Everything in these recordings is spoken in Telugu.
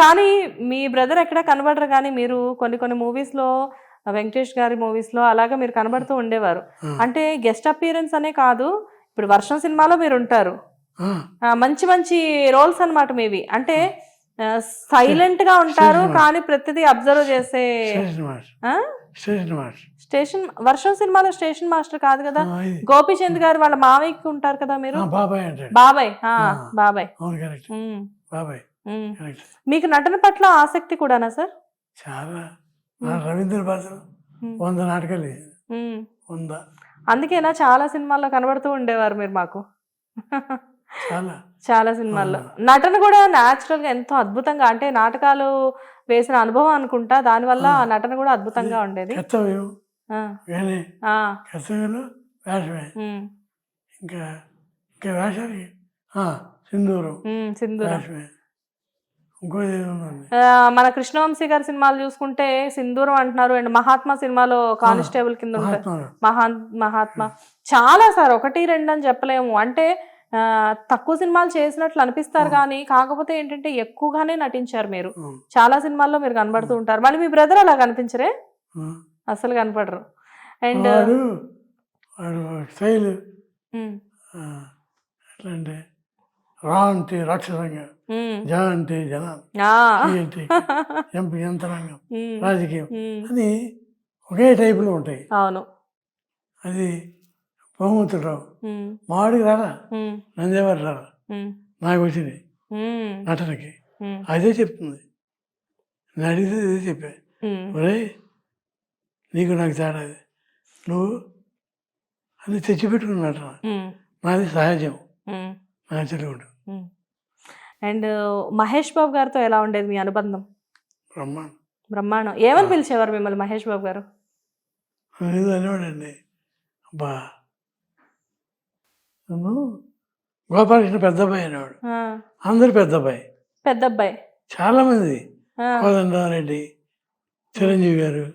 కానీ మీ బ్రదర్ ఎక్కడ కనబడరు కానీ మీరు కొన్ని కొన్ని మూవీస్లో వెంకటేష్ గారి మూవీస్లో అలాగా మీరు కనబడుతూ ఉండేవారు. అంటే గెస్ట్ అపియరెన్స్ అనే కాదు ఇప్పుడు వర్షం సినిమాలో మీరు ఉంటారు. మంచి మంచి రోల్స్ అన్నమాట మీవి. అంటే సైలెంట్గా ఉంటారు కానీ ప్రతిదీ అబ్జర్వ్ చేసే స్టేషన్ మాస్టర్. వర్షం సినిమాలో స్టేషన్ మాస్టర్ కాదు కదా. గోపీచంద్ గారు వాళ్ళ మావయ్యకి ఉంటారు కదా మీరు? బాబాయ్ బాబాయ్. బాబాయ్. బాబాయ్. మీకు నటన పట్ల ఆసక్తి కూడానా సార్? చాలా. నా రవీంద్ర భాషలో వంద నాటకాలు. వంద. అందుకేనా చాలా సినిమాల్లో కనబడుతూ ఉండేవారు మీరు మాకు? చాలా. చాలా సినిమాల్లో. నటన కూడా న్యాచురల్గా ఎంతో అద్భుతంగా అంటే నాటకాలు వేసిన అనుభవం అనుకుంటా దానివల్ల. నటన కూడా అద్భుతంగా ఉండేది. ఇంకా ఇంకా వేషాలకి ఆ, సింధూరం. సింధూరం వేషమే ఇంకోది ఏదో ఉందండి ఆ, మన కృష్ణవంశీ గారి సినిమాలు చూసుకుంటే సింధూరం అంటున్నారు అండ్ మహాత్మా సినిమాలో కానిస్టేబుల్ కింద మహా మహాత్మా చాలా సార్ ఒకటి రెండు అని చెప్పలేము. అంటే తక్కువ సినిమాలు చేసినట్లు అనిపిస్తారు కానీ కాకపోతే ఏంటంటే ఎక్కువగానే నటించారు మీరు. చాలా సినిమాల్లో మీరు కనబడుతూ ఉంటారు. మళ్ళీ మీ బ్రదర్ అలా కనిపించరే? అసలు కనపడరు. అండ్ రా అంటే రాక్షసంగా జ అంటే జనాలు అంటే ఎంపీ యంత్రాంగం రాజకీయం. అని ఒకే టైపులో ఉంటాయి. అవును. అది బహుమతురావు. ఉమ్, మావాడికి రారా నందేవారు రారా. నాకు వచ్చింది. నటనకి. అదే చెప్తుంది. నేను అడిగితే అదే చెప్పా. ఒరే నీకు నాకు తేడా అది. నువ్వు అది తెచ్చిపెట్టుకున్న నటన. నాది సహజం. ఉంటుంది. ఉమ్. అండ్ మహేష్ బాబు గారితో ఎలా ఉండేది మీ అనుబంధం? బ్రహ్మాండం. బ్రహ్మాండం. ఏమని పిలిచేవారు మిమ్మల్ని మహేష్ బాబు గారు? అనేవాడండి. అబ్బా. గోపాలకృష్ణ పెద్ద అబ్బాయి అనేవాడు అందరు పెద్ద అబ్బాయి పెద్ద అబ్బాయి చాలామంది. ఆ, కోదండరామరెడ్డి చిరంజీవి గారు?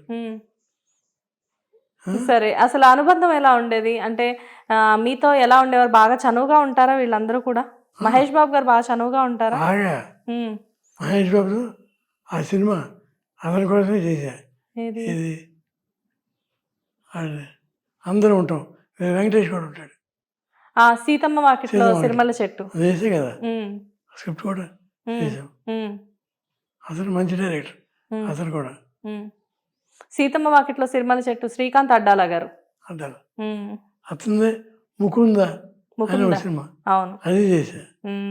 సరే అసలు అనుబంధం ఎలా ఉండేది? అంటే మీతో ఎలా ఉండేవారు? బాగా చనువుగా ఉంటారా వీళ్ళందరూ కూడా? మహేష్ బాబు గారు బాగా చనువుగా ఉంటారా? బాగా మహేష్ బాబు ఆ సినిమా అతని కోసమే చేశా. ఏది? ఇది అది అందరూ ఉంటాం. వెంకటేష్ కూడా ఉంటాడు. ఆ సీతమ్మ వాకిట్లో సీతమ్మ వాకిట్లో. సిరిమల్ల చెట్టు. అది వేసే కదా? ఉమ్, స్క్రిప్ట్ కూడా ఉమ్, చేసాం ఉమ్, అతను మంచి డైరెక్టర్. ఉమ్, అతను కూడా. ఉమ్. సీతమ్మ వాకిట్లో సిరిమల్ల చెట్టు శ్రీకాంత్ అడ్డాల గారు. అంటారు ఉమ్, అతనిదే ముకుంద ముకుంద. సినిమా. అవును. అది చేశా.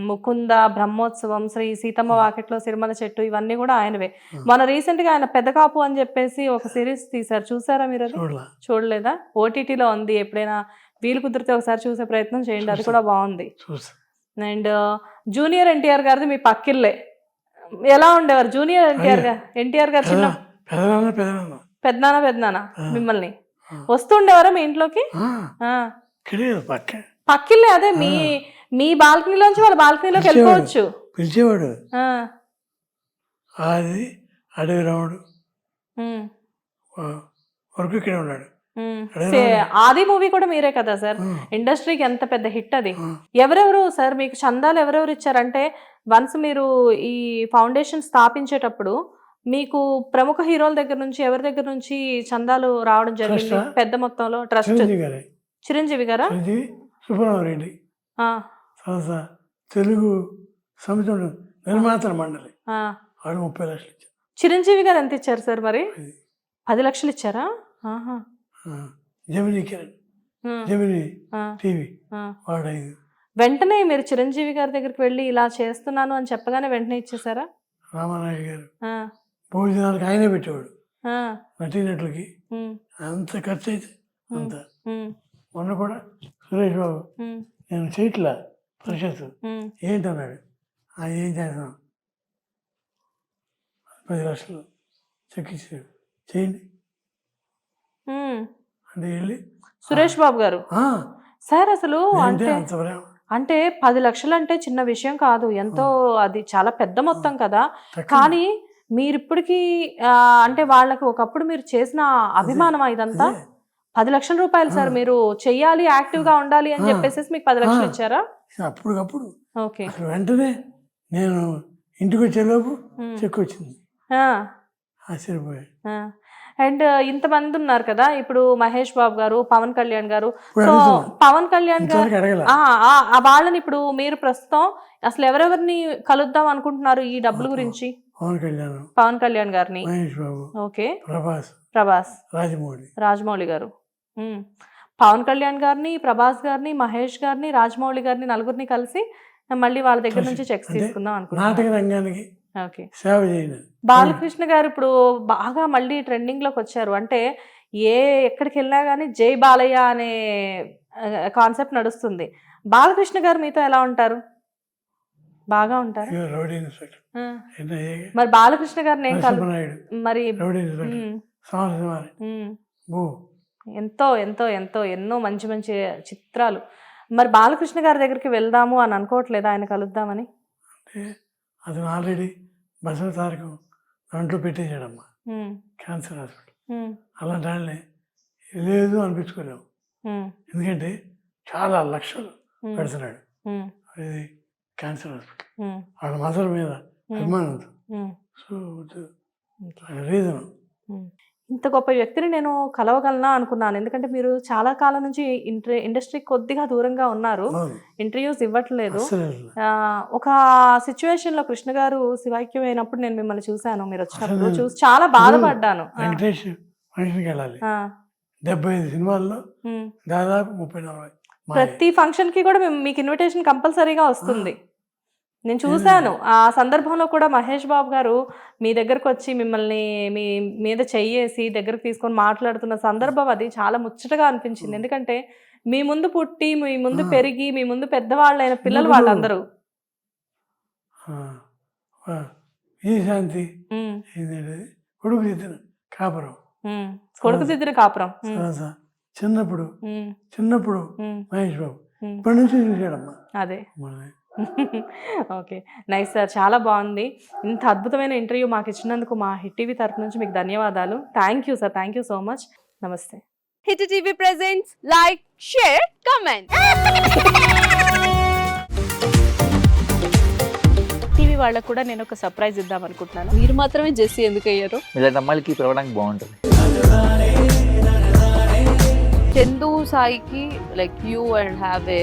ముకుంద బ్రహ్మోత్సవం శ్రీ సీతమ్మ వాకిట్లో సిరిమల చెట్టు ఇవన్నీ కూడా ఆయనవే. మన రీసెంట్గా ఆయన పెద్ద కాపు అని చెప్పేసి ఒక సిరీస్ తీశారు. చూసారా మీరు అది? చూడలా. చూడలేదా? ఓటీటీలో ఉంది. ఎప్పుడైనా వీలు కుదిరితే ఒకసారి చూసే ప్రయత్నం చేయండి. అది కూడా బాగుంది. అండ్ జూనియర్ ఎన్టీఆర్ గారిది మీ పక్కిల్లే. ఎలా ఉండేవారు జూనియర్ ఎన్టీఆర్ గారు ఎన్టీఆర్ గారు చిన్న పెద్దనాన్న పెద్దనాన్న ఆ. మిమ్మల్ని. వస్తుండేవారా మీ ఇంట్లోకి? పక్క. పక్కిల్లే అదే మీ మీ బాల్కనీలోంచి వాళ్ళ బాల్కనీలోకి. వెళ్ళిపోవచ్చు. పిలిచేవాడు. అది అడవి రాముడు. వరకు ఇక్కడే ఉన్నాడు. ఆది మూవీ కూడా మీరే కదా సార్? ఇండస్ట్రీకి ఎంత పెద్ద హిట్ అది. ఎవరెవరు సార్ మీకు చందాలు ఎవరెవరు ఇచ్చారంటే వన్స్ మీరు ఈ ఫౌండేషన్ స్థాపించేటప్పుడు మీకు ప్రముఖ హీరోల దగ్గర నుంచి ఎవరి దగ్గర నుంచి చందాలు రావడం జరిగింది? పెద్ద మొత్తంలో ట్రస్ట్. చిరంజీవి గారే. ఆ, తర్వాత తెలుగు సమితి నిర్మాతల మండలి. వాడు ముప్పై లక్షలు ఇచ్చారు. చిరంజీవి గారు ఎంత ఇచ్చారు సార్ మరి. పది. లక్షలు ఇచ్చారా? జమినీ కిరణ్. Gemini TV. వాడు ఐదు. వెంటనే మీరు చిరంజీవి గారి దగ్గరికి వెళ్ళి ఇలా చేస్తున్నాను అని చెప్పగానే వెంటనే ఇచ్చేసారా? రామానాయుడు గారు. భోజనాలకు ఆయనే పెట్టేవాడు. నటీనటులకి. అంత ఖర్చు అయితే అంత. మొన్న కూడా సురేష్ బాబు. నేను చేయట్లా పరిషత్తు. ఉమ్. ఏంటన్నాడు? "ఆ, ఏం చేస్తాం పది లక్షలు చెక్ ఇచ్చాడు. చేయండి. అంటే వెళ్ళి సురేష్ బాబు గారు. "ఆ, సార్ అసలు అంటే అంటే పది లక్షలు అంటే చిన్న విషయం కాదు. ఎంతో అది చాలా పెద్ద మొత్తం కదా. కానీ మీరు ఇప్పటికీ ఆ, అంటే వాళ్ళకి ఒకప్పుడు మీరు చేసిన అభిమానం ఇదంతా. పది లక్షల రూపాయలు సార్. మీరు చెయ్యాలి యాక్టివ్గా ఉండాలి అని. చెప్పేసి మీకు పది లక్షలు. ఇచ్చారా? అప్పటికప్పుడు ఓకే. వెంటనే నేను ఇంటికి వచ్చేలోపు. చెక్ వచ్చింది. ఆశ్చర్యపోయాడు. అండ్ ఇంతమంది ఉన్నారు కదా ఇప్పుడు మహేష్ బాబు గారు పవన్ కళ్యాణ్ గారు. సో. పవన్ కళ్యాణ్ గారు వాళ్ళని ఇప్పుడు మీరు ప్రస్తుతం అసలు ఎవరెవరిని కలుద్దాం అనుకుంటున్నారు ఈ డబ్బుల గురించి? పవన్ కళ్యాణ్. పవన్ కళ్యాణ్ గారిని. మహేష్ బాబు. ఓకే. ప్రభాస్. ప్రభాస్. రాజమౌళి. రాజమౌళి గారు. పవన్ కళ్యాణ్ గారిని ప్రభాస్ గారిని మహేష్ గారిని రాజమౌళి గారిని నలుగురిని కలిసి మళ్ళీ వాళ్ళ దగ్గర నుంచి చెక్స్ తీసుకుందాం అనుకుంటున్నాను. ఓకే. బాలకృష్ణ గారు ఇప్పుడు బాగా మళ్ళీ ట్రెండింగ్లోకి వచ్చారు. అంటే ఏ ఎక్కడికి వెళ్ళినా కానీ జై బాలయ్య అనే కాన్సెప్ట్ నడుస్తుంది. బాలకృష్ణ గారు మీతో ఎలా ఉంటారు? బాగా ఉంటారు? మరి బాలకృష్ణ గారిని ఏం నరసింహనాయుడు. మరి రౌడీ ఎంతో ఎంతో ఎంతో ఎన్నో మంచి మంచి చిత్రాలు. మరి బాలకృష్ణ గారి దగ్గరికి వెళ్దాము అని అనుకోవట్లేదా? ఆయన కలుద్దామని. అతను ఆల్రెడీ బసవ తారకం దాంట్లో పెట్టేశాడమ్మా. ఉమ్, క్యాన్సర్ హాస్పిటల్. అలాంటి వాళ్ళని లేదు అనిపించుకోలేము. ఎందుకంటే చాలా లక్షలు పెడుతున్నాడు. ఇది క్యాన్సర్ హాస్పిటల్. వాళ్ళ మదర్ మీద అభిమానంతో. So reason. ఇంత గొప్ప వ్యక్తిని నేను కలవగలనా అనుకున్నాను. ఎందుకంటే మీరు చాలా కాలం నుంచి ఇంట్ర ఇండస్ట్రీకి కొద్దిగా దూరంగా ఉన్నారు. ఇంటర్వ్యూస్ ఇవ్వట్లేదు. ఒక సిచ్యువేషన్లో కృష్ణ గారు శివాక్యం అయినప్పుడు నేను మిమ్మల్ని చూశాను. మీరు వచ్చినప్పుడు చూసి చాలా బాధపడ్డాను. డెబ్బై ఐదు సినిమాల్లో. దాదాపు ముప్పై నలభై. ప్రతి ఫంక్షన్కి కూడా మీకు ఇన్విటేషన్ కంపల్సరీగా వస్తుంది. నేను చూశాను. ఆ సందర్భంలో కూడా మహేష్ బాబు గారు మీ దగ్గరకు వచ్చి మిమ్మల్ని మీ మీద చెయ్యేసి దగ్గరకు తీసుకొని మాట్లాడుతున్న సందర్భం అది చాలా ముచ్చటగా అనిపించింది. ఎందుకంటే మీ ముందు పుట్టి మీ ముందు. పెరిగి మీ ముందు పెద్దవాళ్ళైన పిల్లలు వాళ్ళందరూ. ఈ శాంతి. కొడుకు కాపురం. కొడుకు దిద్దిన కాపురం. చిన్నప్పుడు. చిన్నప్పుడు మహేష్ బాబు. ఇప్పటి నుంచి చూశాడమ్మా. అదే. ఓకే. Nice sir. చాలా బాగుంది. ఇంత అద్భుతమైన ఇంటర్వ్యూ మాకు ఇచ్చినందుకు మా హిట్ టీవీ తరపు నుంచి మీకు ధన్యవాదాలు. Thank you sir thank you so much నమస్తే. Hit TV presents like share comment TV వాళ్ళకు కూడా నేను ఒక సర్ప్రైజ్ ఇద్దాం అనుకుంటున్నాను. మీరు మాత్రమే జెస్సీ ఎందుకు అయ్యారు? ఇలాంటి అమ్మాయిలకి పిలవడానికి బాగుంటుంది. చందు సాయికి like you and have a